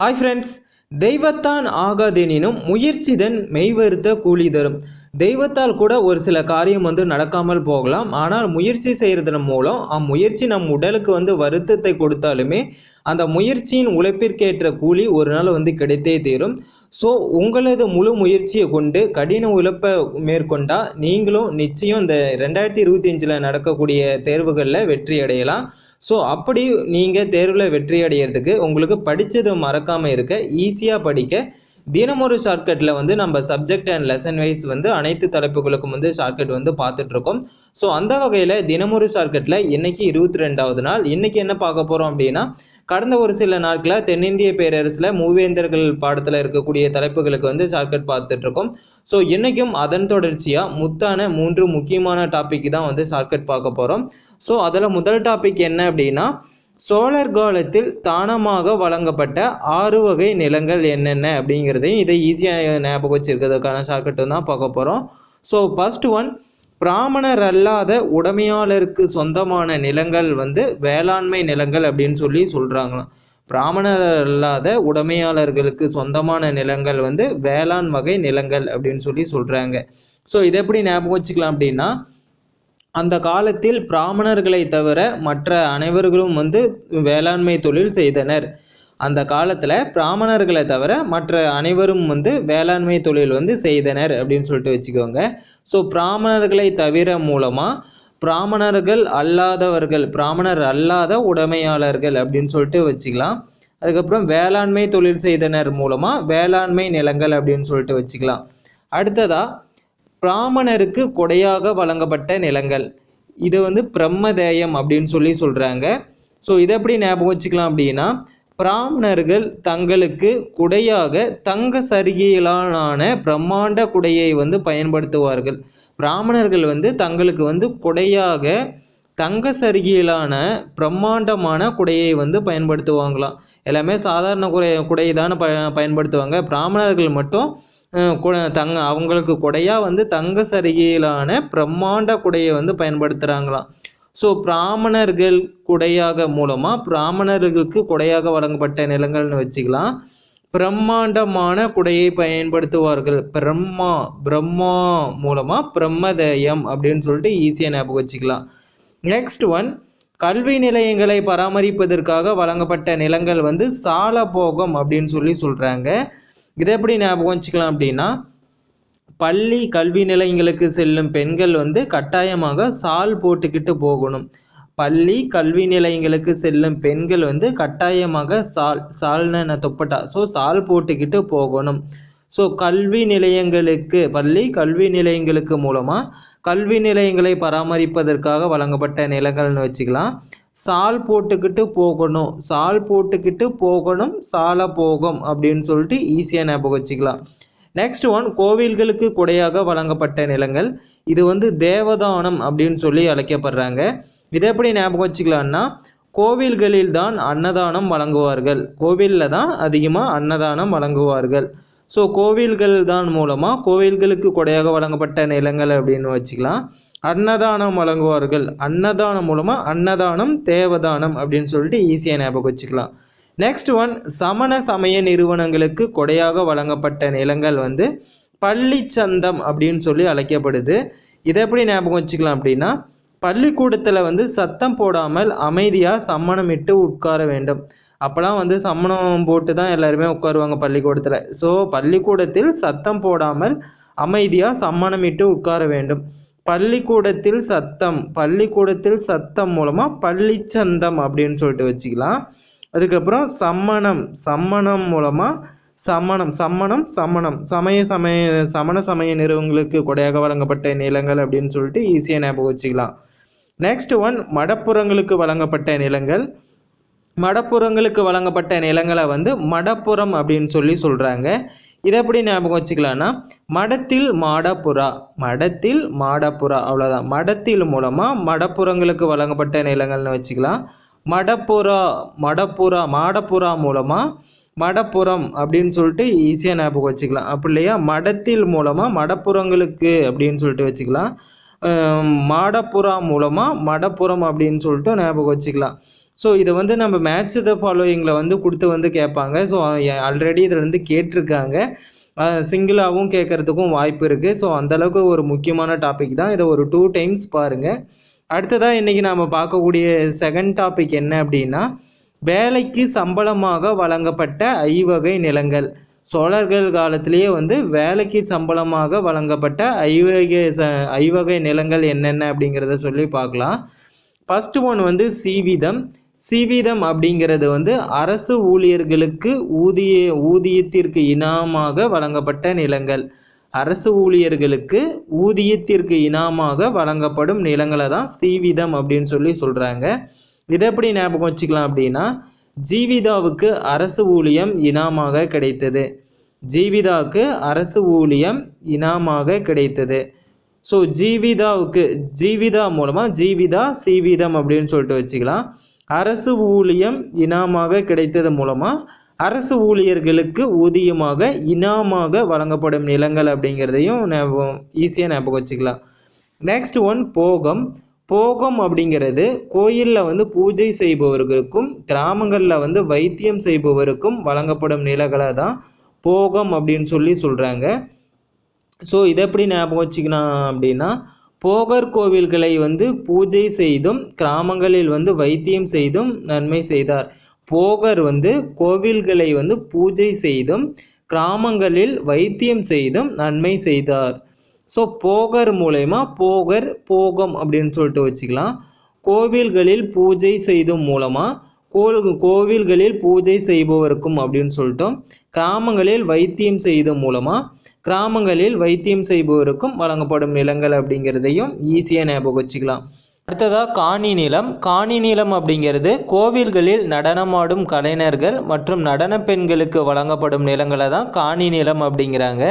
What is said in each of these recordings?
Hi friends தெய்வத்தான் ஆகாதெனினும் முயற்சிதன் மெய்வருத்த கூலி தரும். தெய்வத்தால் கூட ஒரு சில காரியம் வந்து நடக்காமல் போகலாம். ஆனால் முயற்சி செய்கிறதன் மூலம் அம்முயற்சி நம் உடலுக்கு வந்து வருத்தத்தை கொடுத்தாலுமே அந்த முயற்சியின் உழைப்பிற்கேற்ற கூலி ஒரு நாள் வந்து கிடைத்தே தீரும். ஸோ உங்களது முழு முயற்சியை கொண்டு கடின உழைப்பை மேற்கொண்டால் நீங்களும் நிச்சயம் இந்த ரெண்டாயிரத்தி இருபத்தி அஞ்சில் நடக்கக்கூடிய தேர்வுகளில் வெற்றி அடையலாம். ஸோ அப்படி நீங்கள் தேர்வில் வெற்றி அடையிறதுக்கு உங்களுக்கு படித்ததை மறக்காமல் இருக்க ஈஸியாக படிக்க தினமொரு ஷார்ட்கட்டில் வந்து நம்ம சப்ஜெக்ட் அண்ட் லெசன் வைஸ் வந்து அனைத்து தலைப்புகளுக்கும் வந்து ஷார்ட்கட் வந்து பார்த்துட்ருக்கோம். ஸோ அந்த வகையில் தினமொரு ஷார்ட்கட்டில் இன்றைக்கி இருபத்தி ரெண்டாவது நாள். இன்றைக்கி என்ன பார்க்க போகிறோம் அப்படின்னா கடந்த ஒரு சில நாட்களில் தென்னிந்திய பேரரசில் மூவேந்தர்கள் பாடத்தில் இருக்கக்கூடிய தலைப்புகளுக்கு வந்து ஷார்ட்கட் பார்த்துட்ருக்கோம். ஸோ இன்றைக்கும் அதன் தொடர்ச்சியாக முத்தான மூன்று முக்கியமான டாபிக் தான் வந்து ஷார்ட்கட் பார்க்க போகிறோம் ஸோ அதில் முதல் டாபிக் என்ன அப்படின்னா சோழர் காலத்தில் தானமாக வழங்கப்பட்ட ஆறு வகை நிலங்கள் என்னென்ன அப்படிங்கிறதையும் இதை ஈஸியாக ஞாபகம் வச்சுருக்கிறதுக்கான சாக்கட்டும் தான் பார்க்க போகிறோம் ஸோ ஃபஸ்ட் ஒன் பிராமணர் அல்லாத உடைமையாளருக்கு சொந்தமான நிலங்கள் வந்து வேளாண்மை நிலங்கள் அப்படின்னு சொல்லி சொல்கிறாங்களாம் பிராமணர் அல்லாத உடைமையாளர்களுக்கு சொந்தமான நிலங்கள் வந்து வேளாண் வகை நிலங்கள் அப்படின்னு சொல்லி சொல்கிறாங்க ஸோ இதை எப்படி ஞாபகம் வச்சுக்கலாம் அப்படின்னா அந்த காலத்தில் பிராமணர்களை தவிர மற்ற அனைவர்களும் வந்து வேளாண்மை தொழில் செய்தனர். அந்த காலத்தில் பிராமணர்களை தவிர மற்ற அனைவரும் வந்து வேளாண்மை தொழில் வந்து செய்தனர் அப்படின்னு சொல்லிட்டு வச்சுக்கோங்க. ஸோ பிராமணர்களை தவிர மூலமாக பிராமணர்கள் அல்லாதவர்கள் பிராமணர் அல்லாத உடைமையாளர்கள் அப்படின்னு சொல்லிட்டு வச்சுக்கலாம். அதுக்கப்புறம் வேளாண்மை தொழில் செய்தனர் மூலமாக வேளாண்மை நிலங்கள் அப்படின்னு சொல்லிட்டு வச்சுக்கலாம். அடுத்ததாக பிராமணருக்கு கொடையாக வழங்கப்பட்ட நிலங்கள். இது வந்து பிரம்மதேயம் அப்படின்னு சொல்லி சொல்கிறாங்க ஸோ இதை எப்படி ஞாபகம் வச்சுக்கலாம் அப்படின்னா பிராமணர்கள் தங்களுக்கு குடையாக தங்க சரிகையிலான பிரம்மாண்ட குடையை வந்து பயன்படுத்துவார்கள். பிராமணர்கள் வந்து தங்களுக்கு வந்து குடையாக தங்க சரிகையிலான பிரம்மாண்டமான குடையை வந்து பயன்படுத்துவாங்களாம். எல்லாமே சாதாரண குடை குடை தானே ப பயன்படுத்துவாங்க. பிராமணர்கள் மட்டும் தங்க அவங்களுக்கு குடையாக வந்து தங்க சரிகையிலான பிரம்மாண்ட குடையை வந்து பயன்படுத்துகிறாங்களாம் ஸோ பிராமணர்கள் குடையாக மூலமாக பிராமணர்களுக்கு குடையாக வழங்கப்பட்ட நிலங்கள்னு வச்சுக்கலாம். பிரம்மாண்டமான குடையை பயன்படுத்துவார்கள். பிரம்மா பிரம்மா மூலமாக பிரம்மதயம் அப்படின்னு சொல்லிட்டு ஈஸியாக ஞாபகம் வச்சுக்கலாம். நெக்ஸ்ட் ஒன் கல்வி நிலையங்களை பராமரிப்பதற்காக வழங்கப்பட்ட நிலங்கள் வந்து சாலபோகம் அப்படின்னு சொல்லி சொல்கிறாங்க இதை எப்படி ஞாபகம் வச்சுக்கலாம் அப்படின்னா பள்ளி கல்வி நிலையங்களுக்கு செல்லும் பெண்கள் வந்து கட்டாயமாக சால் போட்டுக்கிட்டு போகணும். பள்ளி கல்வி நிலையங்களுக்கு செல்லும் பெண்கள் வந்து கட்டாயமாக சால் சால்னு தொப்பட்டா ஸோ சால் போட்டுக்கிட்டு போகணும். ஸோ கல்வி நிலையங்களுக்கு பள்ளி கல்வி நிலையங்களுக்கு மூலமாக கல்வி நிலையங்களை பராமரிப்பதற்காக வழங்கப்பட்ட நிலங்கள்னு வச்சுக்கலாம். சால் போட்டுக்கிட்டு போகணும். சால் போட்டுக்கிட்டு போகணும் சால போகும் அப்படின்னு சொல்லிட்டு ஈஸியாக ஞாபகம் வச்சுக்கலாம். நெக்ஸ்ட் ஒன் கோவில்களுக்கு கொடையாக வழங்கப்பட்ட நிலங்கள். இது வந்து தேவதானம் அப்படின்னு சொல்லி அழைக்கப்படுறாங்க. இதை எப்படி ஞாபகம் வச்சுக்கலான்னா கோவில்களில் தான் அன்னதானம் வழங்குவார்கள். கோவிலில் தான் அதிகமாக அன்னதானம் வழங்குவார்கள். ஸோ கோவில்கள் தான் மூலமாக கோவில்களுக்கு கொடையாக வழங்கப்பட்ட நிலங்கள் அப்படின்னு வச்சுக்கலாம். அன்னதானம் வழங்குவார்கள். அன்னதானம் மூலமாக அன்னதானம் தேவதானம் அப்படின்னு சொல்லிட்டு ஈஸியாக ஞாபகம் வச்சுக்கலாம். நெக்ஸ்ட் ஒன் சமண சமய நிறுவனங்களுக்கு கொடையாக வழங்கப்பட்ட நிலங்கள் வந்து பள்ளிச்சந்தம் அப்படின்னு சொல்லி அழைக்கப்படுது. இதை எப்படி ஞாபகம் வச்சுக்கலாம் அப்படின்னா பள்ளிக்கூடத்தில் வந்து சத்தம் போடாமல் அமைதியாக சம்மணமிட்டு உட்கார வேண்டும். அப்போலாம் வந்து சம்மணம் போட்டு தான் எல்லாருமே உட்காருவாங்க பள்ளிக்கூடத்தில். ஸோ பள்ளிக்கூடத்தில் சத்தம் போடாமல் அமைதியாக சம்மணமிட்டு உட்கார வேண்டும். பள்ளிக்கூடத்தில் சத்தம் பள்ளிக்கூடத்தில் சத்தம் மூலமாக பள்ளிச்சந்தம் அப்படின்னு சொல்லிட்டு வச்சுக்கலாம். அதுக்கப்புறம் சம்மணம் சம்மணம் மூலமாக சம்மணம் சம்மணம் சம்மணம். சமய சமய சமண சமய நிறுவனங்களுக்கு கொடையாக வழங்கப்பட்ட நிலங்கள் அப்படின்னு சொல்லிட்டு ஈஸியாக ஞாபகம் வச்சுக்கலாம். நெக்ஸ்ட் ஒன் மடப்புறங்களுக்கு வழங்கப்பட்ட நிலங்கள். மடப்புறங்களுக்கு வழங்கப்பட்ட நிலங்களை வந்து மடப்புறம் அப்படின்னு சொல்லி சொல்கிறாங்க இதை எப்படி ஞாபகம் வச்சுக்கலான்னா மடத்தில் மாடப்புறா மடத்தில் மாடப்புறா அவ்வளோதான் மடத்தில் மூலமாக மடப்புறங்களுக்கு வழங்கப்பட்ட நிலங்கள்னு வச்சுக்கலாம். மடப்புறா மடப்புறா மாடப்புறா மூலமாக மடப்புறம் அப்படின்னு சொல்லிட்டு ஈஸியாக ஞாபகம் வச்சுக்கலாம். அப்படி இல்லையா? மடத்தில் மூலமாக மடப்புறங்களுக்கு அப்படின்னு சொல்லிட்டு வச்சுக்கலாம். மாடப்புறா மூலமாக மடப்புறம் அப்படின்னு சொல்லிட்டு ஞாபகம் வச்சுக்கலாம். ஸோ இதை வந்து நம்ம மேட்ச் த ஃபாலோயிங்கில் வந்து கொடுத்து வந்து கேட்பாங்க. ஸோ ஆல்ரெடி இதில் வந்து கேட்டிருக்காங்க. சிங்கிளாகவும் கேட்குறதுக்கும் வாய்ப்பு இருக்குது ஸோ அந்தளவுக்கு ஒரு முக்கியமான டாபிக் தான். இதை ஒரு டூ டைம்ஸ் பாருங்கள் அடுத்ததாக இன்றைக்கி நாம் பார்க்கக்கூடிய செகண்ட் டாபிக் என்ன அப்படின்னா வேலைக்கு சம்பளமாக வழங்கப்பட்ட ஐவகை நிலங்கள். சோழர்கள் காலத்திலேயே வந்து வேலைக்கு சம்பளமாக வழங்கப்பட்ட ஐவகை ச ஐவகை நிலங்கள் என்னென்ன அப்படிங்கிறத சொல்லி பார்க்கலாம். ஃபஸ்ட்டு ஒன் வந்து சீவிதம். சீவிதம் அப்படிங்கிறது வந்து அரசு ஊழியர்களுக்கு ஊதிய ஊதியத்திற்கு இனாமாக வழங்கப்பட்ட நிலங்கள். அரசு ஊழியர்களுக்கு ஊதியத்திற்கு இனாமாக வழங்கப்படும் நிலங்களை தான் சீவிதம் அப்படின்னு சொல்லி சொல்கிறாங்க இதை எப்படி ஞாபகம் வச்சுக்கலாம் அப்படின்னா ஜீவிதாவுக்கு அரசு ஊழியம் இனாமாக கிடைத்தது. ஜீவிதாவுக்கு அரசு ஊழியம் இனாமாக கிடைத்தது. ஸோ ஜீவிதாவுக்கு ஜீவிதா மூலமாக ஜீவிதா சீவிதம் அப்படின்னு சொல்லிட்டு வச்சுக்கலாம். அரசு ஊழியம் இனாமாக கிடைத்தது மூலமாக அரசு ஊழியர்களுக்கு ஊதியமாக இனாமாக வழங்கப்படும் நிலங்கள் அப்படிங்கிறதையும் ஞாபகம் ஈஸியாக ஞாபகம் வச்சுக்கலாம். நெக்ஸ்ட் ஒன் போகம். போகம் அப்படிங்கிறது கோயிலில் வந்து பூஜை செய்பவர்களுக்கும் கிராமங்களில் வந்து வைத்தியம் செய்பவருக்கும் வழங்கப்படும் நிலங்களை தான் போகம் அப்படின்னு சொல்லி சொல்கிறாங்க ஸோ இதை எப்படி ஞாபகம் வச்சுக்கலாம் அப்படின்னா போகர் கோவில்களை வந்து பூஜை செய்தும் கிராமங்களில் வந்து வைத்தியம் செய்தும் நன்மை செய்தார். போகர் வந்து கோவில்களை வந்து பூஜை செய்தும் கிராமங்களில் வைத்தியம் செய்தும் நன்மை செய்தார். ஸோ போகர் மூலயமா போகர் போகம் அப்படின்னு சொல்லிட்டு வச்சுக்கலாம். கோவில்களில் பூஜை செய்தும் மூலமாக கோல் கோவில்களில் பூஜை செய்பவருக்கும் அப்படின்னு சொல்லிட்டோம். கிராமங்களில் வைத்தியம் செய்தும் மூலமாக கிராமங்களில் வைத்தியம் செய்பவருக்கும் வழங்கப்படும் நிலங்கள் அப்படிங்கிறதையும் ஈஸியாக ஞாபகம் வச்சுக்கலாம். அடுத்ததாக காணி நிலம். காணி நிலம் அப்படிங்கிறது கோவில்களில் நடனமாடும் கலைஞர்கள் மற்றும் நடன பெண்களுக்கு வழங்கப்படும் நிலங்களை தான் காணி நிலம் அப்படிங்கிறாங்க.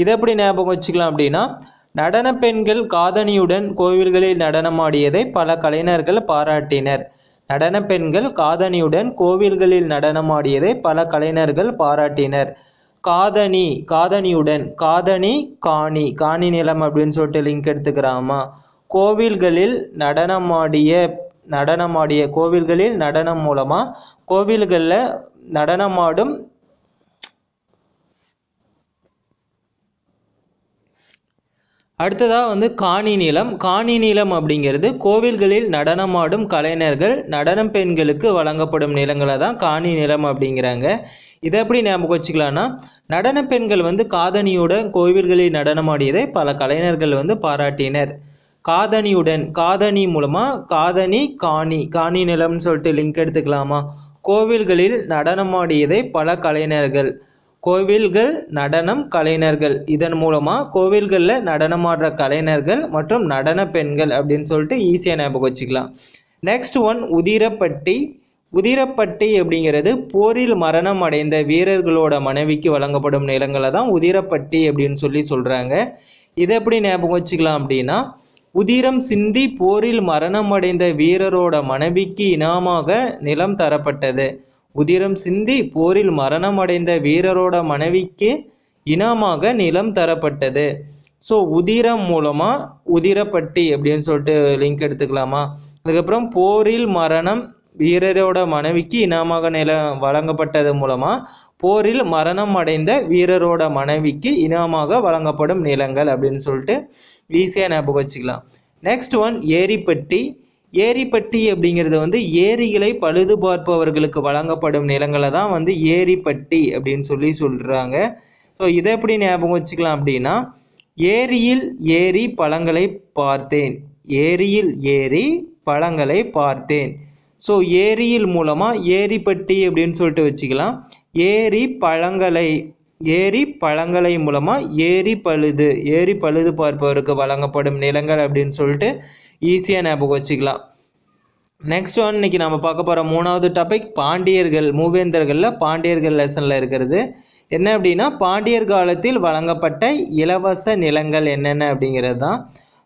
இதை எப்படி ஞாபகம் வச்சுக்கலாம் அப்படின்னா நடன பெண்கள் காதணியுடன் கோவில்களில் நடனமாடியதை பல கலைஞர்கள் பாராட்டினர். நடன பெண்கள் காதணியுடன் கோவில்களில் நடனமாடியதை பல கலைஞர்கள் பாராட்டினர். காதணி காதணியுடன் காதணி காணி காணி நிலம் அப்படின்னு சொல்லிட்டு லிங்க் எடுத்துக்கிறாமா? கோவில்களில் நடனமாடிய நடனமாடிய கோவில்களில் நடனம் மூலமாக கோவில்களில் நடனமாடும் அடுத்ததாக வந்து காணி நிலம் காணி நிலம் அப்படிங்கிறது கோவில்களில் நடனமாடும் கலைஞர்கள் நடனம் பெண்களுக்கு வழங்கப்படும் நிலங்களை தான் காணி நிலம் அப்படிங்கிறாங்க. இதை எப்படி ஞாபகம் வச்சுக்கலான்னா நடன பெண்கள் வந்து காதணியுடன் கோவில்களில் நடனமாடியதை பல கலைஞர்கள் வந்து பாராட்டினர். காதணியுடன் காதணி மூலமாக காதணி காணி காணி நிலம்னு சொல்லிட்டு லிங்க் எடுத்துக்கலாமா? கோவில்களில் நடனமாடியதை பல கலைஞர்கள் கோவில்கள் நடனம் கலைஞர்கள். இதன் மூலமாக கோவில்களில் நடனம் ஆடுற கலைஞர்கள் மற்றும் நடன பெண்கள் அப்படின்னு சொல்லிட்டு ஈஸியாக ஞாபகம் வச்சுக்கலாம். Next one Udhirappatti. உதிரப்பட்டி அப்படிங்கிறது போரில் மரணம் அடைந்த வீரர்களோட மனைவிக்கு வழங்கப்படும் நிலங்களை தான் உதிரப்பட்டி அப்படின்னு சொல்லி சொல்கிறாங்க இதை எப்படி ஞாபகம் வச்சுக்கலாம் அப்படின்னா உதிரம் சிந்தி போரில் மரணம் அடைந்த வீரரோட மனைவிக்கு இனாமாக நிலம் தரப்பட்டது. உதிரம் சிந்தி போரில் மரணமடைந்த வீரரோட மனைவிக்கு இனமாக நிலம் தரப்பட்டது. ஸோ உதிரம் மூலமாக உதிரப்பட்டி அப்படின்னு சொல்லிட்டு லிங்க் எடுத்துக்கலாமா? அதுக்கப்புறம் போரில் மரணம் வீரரோட மனைவிக்கு இனமாக நிலம் வழங்கப்பட்டது மூலமாக போரில் மரணம் அடைந்த வீரரோட மனைவிக்கு இனமாக வழங்கப்படும் நிலங்கள் அப்படின்னு சொல்லிட்டு ஈஸியாக ஞாபகம் வச்சுக்கலாம். Next one Eripatti. ஏரிப்பட்டி அப்படிங்கிறது வந்து ஏரிகளை பழுது பார்ப்பவர்களுக்கு வழங்கப்படும் நிலங்களை தான் வந்து ஏரிப்பட்டி அப்படின்னு சொல்லி சொல்கிறாங்க ஸோ இதை எப்படி ஞாபகம் வச்சுக்கலாம் அப்படின்னா ஏரியில் ஏரி பழங்களை பார்த்தேன். ஏரியில் ஏரி பழங்களை பார்த்தேன். ஸோ ஏரியில் மூலமாக ஏரிப்பட்டி அப்படின்னு சொல்லிட்டு வச்சுக்கலாம். ஏரி பழங்களை ஏரி பழங்களை மூலமாக ஏரி பழுது ஏரி பழுது பார்ப்பவருக்கு வழங்கப்படும் நிலங்கள் அப்படின்னு சொல்லிட்டு ஈஸியாக ஞாபகம் வச்சுக்கலாம். நெக்ஸ்ட் ஒன் இன்னைக்கு நம்ம பார்க்க போகிற மூணாவது டாபிக் பாண்டியர்கள் மூவேந்தர்களில் பாண்டியர்கள் லெசனில் இருக்கிறது. என்ன அப்படின்னா பாண்டியர் காலத்தில் வழங்கப்பட்ட இலவச நிலங்கள் என்னென்ன அப்படிங்கிறது தான்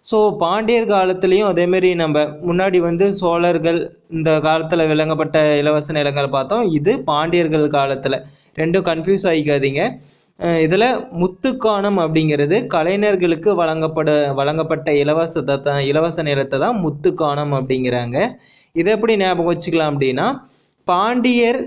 ஸோ பாண்டியர் காலத்துலேயும் அதேமாரி நம்ம முன்னாடி வந்து சோழர்கள் இந்த காலத்தில் விளங்கப்பட்ட இலவச நிலங்கள் பார்த்தோம். இது பாண்டியர்கள் காலத்தில். ரெண்டும் கன்ஃபியூஸ் ஆகிக்காதீங்க இதில் முத்துக்கானம் அப்படிங்கிறது கலைஞர்களுக்கு வழங்கப்பட வழங்கப்பட்ட இலவசத்தை தான் இலவச நிலத்தை தான் முத்துக்கானம் அப்படிங்கிறாங்க. இதை எப்படி ஞாபகம் வச்சுக்கலாம் அப்படின்னா பாண்டியர்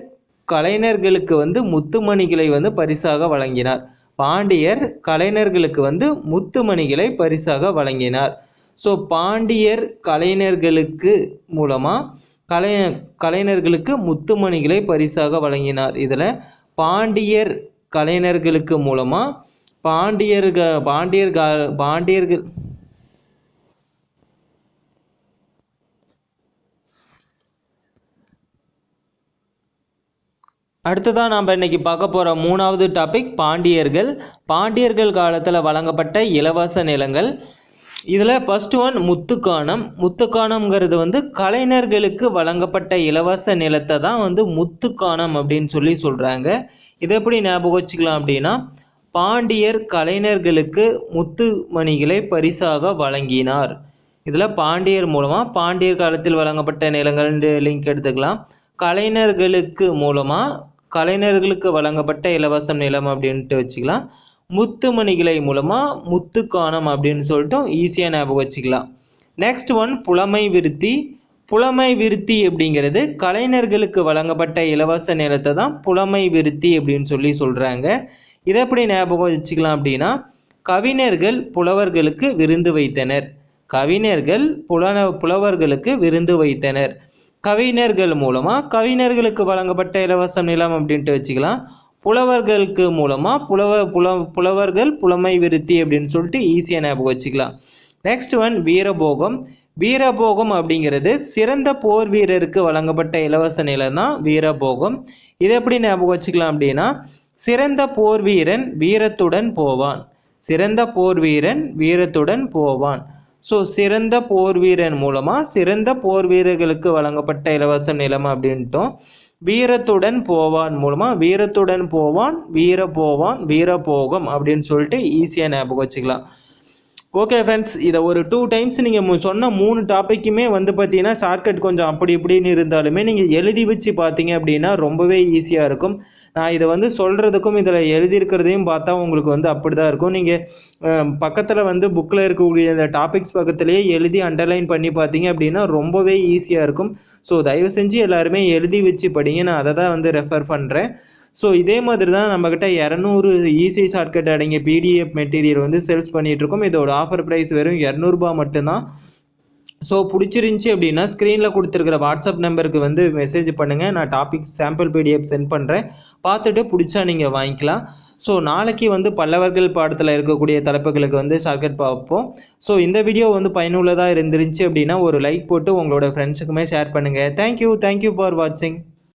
கலைஞர்களுக்கு வந்து முத்துமணிகளை வந்து பரிசாக வழங்கினார். பாண்டியர் கலைஞர்களுக்கு வந்து முத்துமணிகளை பரிசாக வழங்கினார். ஸோ பாண்டியர் கலைஞர்களுக்கு மூலமாக கலை கலைஞர்களுக்கு முத்துமணிகளை பரிசாக வழங்கினார். இதில் பாண்டியர் கலைஞர்களுக்கு மூலமாக பாண்டியர்க பாண்டியர்கள் பாண்டியர்கள் அடுத்ததாக நாம் இன்றைக்கி பார்க்க போகிற மூணாவது டாபிக் பாண்டியர்கள். பாண்டியர்கள் காலத்தில் வழங்கப்பட்ட இலவச நிலங்கள். இதில் ஃபஸ்ட் ஒன் முத்துக்கானம். முத்துக்கானம்ங்கிறது வந்து கலைஞர்களுக்கு வழங்கப்பட்ட இலவச நிலத்தை தான் வந்து முத்துக்கானம் அப்படின்னு சொல்லி சொல்கிறாங்க இதை எப்படி ஞாபகம் வச்சுக்கலாம் அப்படின்னா பாண்டியர் கலைஞர்களுக்கு முத்துமணிகளை பரிசாக வழங்கினார். இதில் பாண்டியர் மூலமாக பாண்டியர் காலத்தில் வழங்கப்பட்ட நிலங்கள்ன்ற லிங்க் எடுத்துக்கலாம். கலைஞர்களுக்கு மூலமாக கலைஞர்களுக்கு வழங்கப்பட்ட இலவசம் நிலம் அப்படின்ட்டு வச்சுக்கலாம். முத்துமணிகளை மூலமாக முத்துக்கானம் அப்படின்னு சொல்லிட்டு ஈஸியாக ஞாபகம் வச்சுக்கலாம். நெக்ஸ்ட் ஒன் புலமை விருத்தி. புலமை விருத்தி அப்படிங்கிறது கலைஞர்களுக்கு வழங்கப்பட்ட இலவச நிலத்தை தான் புலமை விருத்தி அப்படின்னு சொல்லி சொல்கிறாங்க இதை எப்படி ஞாபகம் வச்சுக்கலாம் அப்படின்னா கவிஞர்கள் புலவர்களுக்கு விருந்து வைத்தனர். கவிஞர்கள் புலன புலவர்களுக்கு விருந்து வைத்தனர். கவிஞர்கள் மூலமாக கவிஞர்களுக்கு வழங்கப்பட்ட இலவச நிலம் அப்படின்ட்டு வச்சுக்கலாம். புலவர்களுக்கு மூலமாக புலவ புல புலவர்கள் புலமை விருத்தி அப்படின்னு சொல்லிட்டு ஈஸியாக ஞாபகம் வச்சுக்கலாம். Next one வீரபோகம். வீரபோகம் அப்படிங்கிறது சிறந்த போர் வீரருக்கு வழங்கப்பட்ட இலவச நிலம் தான் வீரபோகம். இதை எப்படி ஞாபகம் வச்சுக்கலாம் அப்படின்னா சிறந்த போர் வீரன் வீரத்துடன் போவான். சிறந்த போர் வீரன் வீரத்துடன் போவான். ஸோ சிறந்த போர் வீரன் மூலமாக சிறந்த போர் வீரர்களுக்கு வழங்கப்பட்ட இலவச நிலம் அப்படின்ட்டோம். வீரத்துடன் போவான் மூலமாக வீரத்துடன் போவான் வீர போவான் வீர போகம் அப்படின்னு சொல்லிட்டு ஈஸியாக ஞாபகம் வச்சுக்கலாம். ஓகே ஃப்ரெண்ட்ஸ் இதை ஒரு டூ டைம்ஸ் நீங்கள் சொன்ன மூணு டாப்பிக்குமே வந்து பார்த்தீங்கன்னா ஷார்ட்கட் கொஞ்சம் அப்படி இப்படின்னு இருந்தாலுமே நீங்கள் எழுதி வச்சு பார்த்தீங்க அப்படின்னா ரொம்பவே ஈஸியாக இருக்கும். நான் இதை வந்து சொல்கிறதுக்கும் இதில் எழுதியிருக்கிறதையும் பார்த்தா உங்களுக்கு வந்து அப்படி தான் இருக்கும் நீங்கள் பக்கத்தில் வந்து புக்கில் இருக்கக்கூடிய இந்த டாபிக்ஸ் பக்கத்துலேயே எழுதி அண்டர்லைன் பண்ணி பார்த்தீங்க அப்படின்னா ரொம்பவே ஈஸியாக இருக்கும். ஸோ தயவு செஞ்சு எல்லாருமே எழுதி வச்சு படிங்க. நான் அதை தான் வந்து ரெஃபர் பண்ணுறேன் ஸோ இதே மாதிரி தான் நம்மக்கிட்ட இரநூறு ஈஸி ஷார்ட்கட் அடங்கிய பிடிஎஃப் மெட்டீரியல் வந்து சேல்ஸ் பண்ணிகிட்ருக்கோம் இதோட ஆஃபர் ப்ரைஸ் வெறும் இரநூறுபா மட்டும்தான். ஸோ பிடிச்சிருந்துச்சி அப்படின்னா ஸ்க்ரீனில் கொடுத்துருக்கிற வாட்ஸ்அப் நம்பருக்கு வந்து மெசேஜ் பண்ணுங்கள் நான் டாபிக் சாம்பிள் பிடிஎஃப் சென்ட் பண்ணுறேன் பார்த்துட்டு பிடிச்சா நீங்கள் வாங்கிக்கலாம். ஸோ நாளைக்கு வந்து பல்லவர்கள் பாடத்தில் இருக்கக்கூடிய தலைப்புகளுக்கு வந்து ஷார்ட்கட் பார்ப்போம். ஸோ இந்த வீடியோ வந்து பயனுள்ளதாக இருந்துருந்துச்சு அப்படின்னா ஒரு லைக் போட்டு உங்களோட ஃப்ரெண்ட்ஸுக்குமே ஷேர் பண்ணுங்கள் thank you thank you for வாட்சிங்